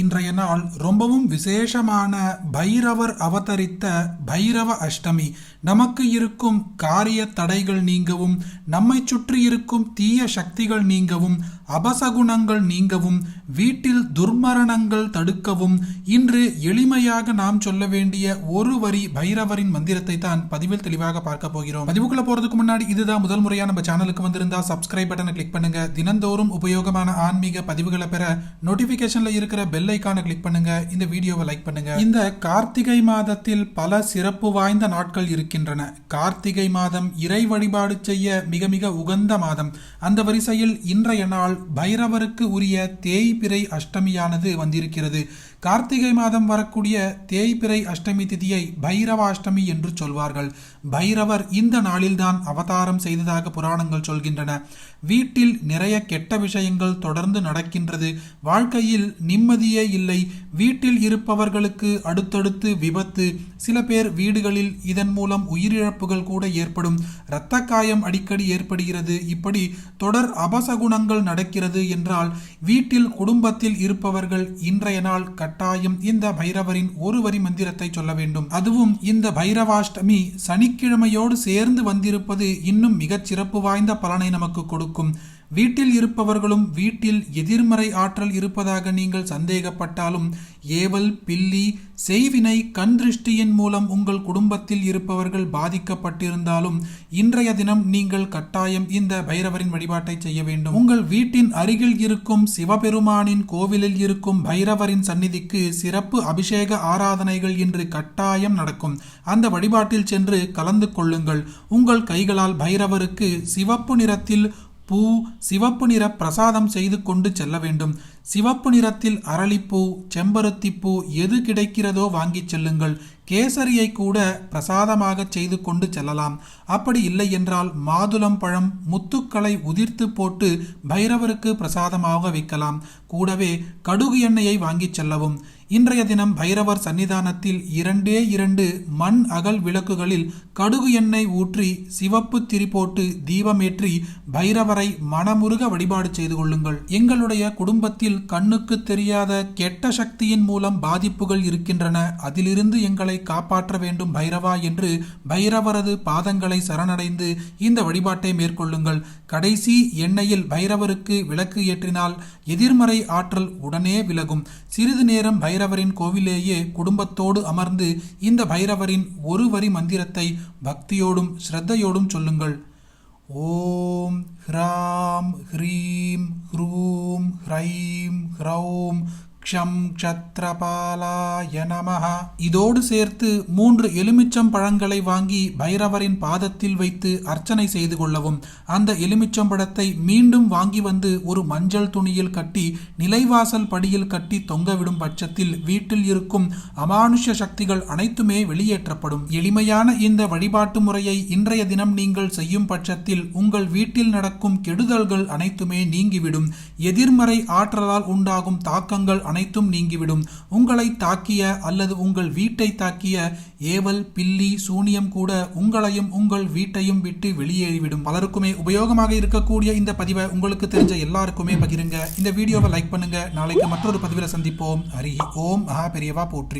இன்றைய நாள் ரொம்பவும் விசேஷமான பைரவர் அவதரித்த பைரவ அஷ்டமி. நமக்கு இருக்கும் காரிய தடைகள் நீங்கவும் நம்மை சுற்றி இருக்கும் தீய சக்திகள் நீங்கவும் அபசகுணங்கள் நீங்கவும் வீட்டில் துர்மரணங்கள் தடுக்கவும் இன்று எளிமையாக நாம் சொல்ல வேண்டிய ஒரு வரி பைரவரின் மந்திரத்தை தான் பதிவில் தெளிவாக பார்க்க போகிறோம். பதிவுக்குள்ள போறதுக்கு முன்னாடி இதுதான் முதல் முறையா நம்ம சேனலுக்கு வந்திருந்தா சப்ஸ்கிரைப் பட்டனை கிளிக் பண்ணுங்க. தினந்தோறும் உபயோகமான ஆன்மீக பதிவுகளை பெற நோட்டிபிகேஷன்ல இருக்கிற பெல் ஐக்கானை கிளிக் பண்ணுங்க. இந்த வீடியோவை லைக் பண்ணுங்க. இந்த கார்த்திகை மாதத்தில் பல சிறப்பு வாய்ந்த நாட்கள் இருக்கின்றன. கார்த்திகை மாதம் இறை வழிபாடு செய்ய மிக மிக உகந்த மாதம். அந்த வரிசையில் இன்றைய நாள் பைரவருக்கு உரிய தேய்பிறை அஷ்டமியானது வந்திருக்கிறது. கார்த்திகை மாதம் வரக்கூடிய தேய்பிறை அஷ்டமி திதியை பைரவாஷ்டமி என்று சொல்வார்கள். பைரவர் இந்த நாளில்தான் அவதாரம் செய்ததாக புராணங்கள் சொல்கின்றன. வீட்டில் நிறைய கெட்ட விஷயங்கள் தொடர்ந்து நடக்கின்றது. வாழ்க்கையில் நிம்மதியை இல்லை. வீட்டில் இருப்பவர்களுக்கு அடுத்தடுத்து விபத்து. சில பேர் வீடுகளில் இதன் மூலம் உயிரிழப்புகள் கூட ஏற்படும். இரத்த காயம் அடிக்கடி ஏற்படுகிறது. இப்படி தொடர் அபசகுணங்கள் நடக்கிறது என்றால் வீட்டில் குடும்பத்தில் இருப்பவர்கள் இன்றைய நாள் கட்டாயம் இந்த பைரவரின் ஒரு வரி மந்திரத்தை சொல்ல வேண்டும். அதுவும் இந்த பைரவாஷ்டமி சனிக்கிழமையோடு சேர்ந்து வந்திருப்பது இன்னும் மிகச் சிறப்பு வாய்ந்த பலனை நமக்கு கொடுக்கும். வீட்டில் இருப்பவர்களும் வீட்டில் எதிர்மறை ஆற்றல் இருப்பதாக நீங்கள் சந்தேகம் சந்தேகப்பட்டாலும் ஏவல் பில்லி செய்வினை கண் திருஷ்டியின் மூலம் உங்கள் குடும்பத்தில் இருப்பவர்கள் பாதிக்கப்பட்டிருந்தாலும் இன்றைய தினம் நீங்கள் கட்டாயம் இந்த பைரவரின் வழிபாட்டை செய்ய வேண்டும். உங்கள் வீட்டின் அருகில் இருக்கும் சிவபெருமானின் கோவிலில் இருக்கும் பைரவரின் சந்நிதிக்கு சிறப்பு அபிஷேக ஆராதனைகள் இன்று கட்டாயம் நடக்கும். அந்த வழிபாட்டில் சென்று கலந்து கொள்ளுங்கள். உங்கள் கைகளால் பைரவருக்கு சிவப்பு நிறத்தில் பூ சிவப்பு நிற பிரசாதம் செய்து கொண்டு செல்ல வேண்டும். சிவப்பு நிறத்தில் அரளிப்பூ செம்பருத்திப்பூ எது கிடைக்கிறதோ வாங்கிச் செல்லுங்கள். கேசரியை கூட பிரசாதமாக செய்து கொண்டு செல்லலாம். அப்படி இல்லை என்றால் மாதுளம் பழம் முத்துக்களை உதிர்த்து போட்டு பைரவருக்கு பிரசாதமாக வைக்கலாம். கூடவே கடுகு எண்ணெயை வாங்கிச் செல்லவும். இன்றைய தினம் பைரவர் சன்னிதானத்தில் இரண்டே இரண்டு மண் அகல் விளக்குகளில் கடுகு எண்ணெய் ஊற்றி சிவப்பு திரி போட்டு தீபமேற்றி பைரவரை மனமுருக வழிபாடு செய்து கொள்ளுங்கள். எங்களுடைய குடும்பத்தில் கண்ணுக்கு தெரியாத கெட்ட சக்தியின் மூலம் பாதிப்புகள் இருக்கின்றன. அதிலிருந்து எங்களை காப்பாற்ற வேண்டும் பைரவா என்று பைரவரது பாதங்களை சரணடைந்து இந்த வழிபாட்டை மேற்கொள்ளுங்கள். கடைசி எண்ணெயில் பைரவருக்கு விளக்கு ஏற்றினால் எதிர்மறை ஆற்றல் உடனே விலகும். சிறிது நேரம் பைரவரின் கோவிலேயே குடும்பத்தோடு அமர்ந்து இந்த பைரவரின் ஒரு வரி மந்திரத்தை பக்தியோடும் ஸ்ரத்தையோடும் சொல்லுங்கள். ஓம் ஹ்ராம் ஹ்ரீம் ஹ்ரூம் ஹ்ரைம் ஹ்ரௌம் க்ஷம் க்ஷத்ரபாலாய நமஹ. இதோடு சேர்த்து மூன்று எலுமிச்சம் பழங்களை வாங்கி பைரவரின் பாதத்தில் வைத்து அர்ச்சனை செய்து கொள்ளவும். அந்த எலுமிச்சம் பழத்தை மீண்டும் வாங்கி வந்து ஒரு மஞ்சள் துணியில் கட்டி நிலைவாசல் படியில் கட்டி தொங்கவிடும் பட்சத்தில் வீட்டில் இருக்கும் அமானுஷ சக்திகள் அனைத்துமே வெளியேற்றப்படும். எளிமையான இந்த வழிபாட்டு முறையை இன்றைய தினம் நீங்கள் செய்யும் பட்சத்தில் உங்கள் வீட்டில் நடக்கும் கெடுதல்கள் அனைத்துமே நீங்கிவிடும். எதிர்மறை ஆற்றலால் உண்டாகும் தாக்கங்கள் அனைத்தும் நீங்கிவிடும். உங்களை தாக்கிய அல்லது உங்கள் வீட்டை தாக்கிய ஏவல் பில்லி சூனியம் கூட உங்களையும் உங்கள் வீட்டையும் விட்டு வெளியேறிவிடும். பலருக்குமே உபயோகமாக இருக்கக்கூடிய இந்த பதிவை உங்களுக்கு தெரிஞ்ச எல்லாருக்குமே பகிருங்க. இந்த வீடியோவை லைக் பண்ணுங்க. நாளைக்கு மற்றொரு பதிவில் சந்திப்போம். ஹரி ஓம். மகா பெரியவா போற்றி.